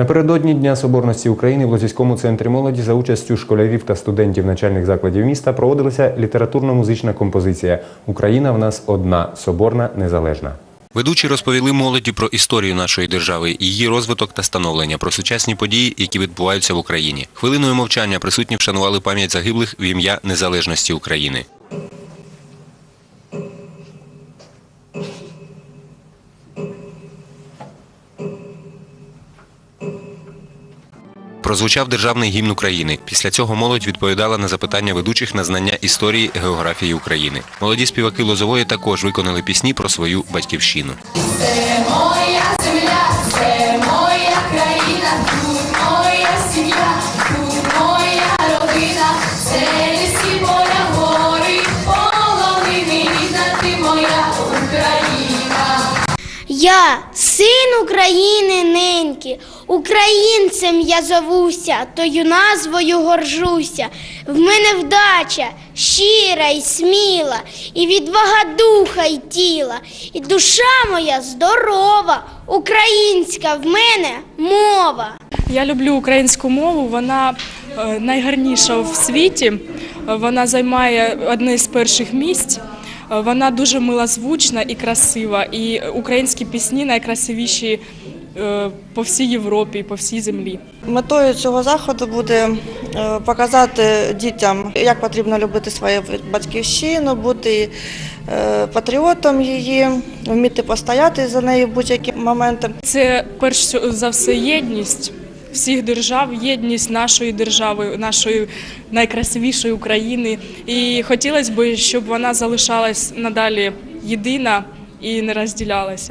Напередодні Дня Соборності України в Лозівському центрі молоді за участю школярів та студентів начальних закладів міста проводилася літературно-музична композиція Україна в нас одна соборна незалежна. Ведучі розповіли молоді про історію нашої держави, її розвиток та становлення, про сучасні події, які відбуваються в Україні. Хвилиною мовчання присутні вшанували пам'ять загиблих в ім'я незалежності України. Прозвучав державний гімн України. Після цього молодь відповідала на запитання ведучих на знання історії географії України. Молоді співаки Лозової також виконали пісні про свою батьківщину. Це Я син України неньки, українцем я зовуся, тою назвою горжуся. В мене вдача щира й сміла, і відвага духа й тіла, і душа моя здорова, українська в мене мова. Я люблю українську мову. Вона е, найгарніша в світі. Вона займає одне з перших місць. Вона дуже милозвучна і красива. І українські пісні найкрасивіші е, по всій Європі, і по всій землі. Метою цього заходу буде е, показати дітям, як потрібно любити свою батьківщину, бути е, патріотом її, вміти постояти за неї в будь-які моменти. Це перш за все єдність всіх держав, єдність нашої держави, нашої найкрасивішої України. І хотілося б, щоб вона залишалась надалі єдина і не розділялася.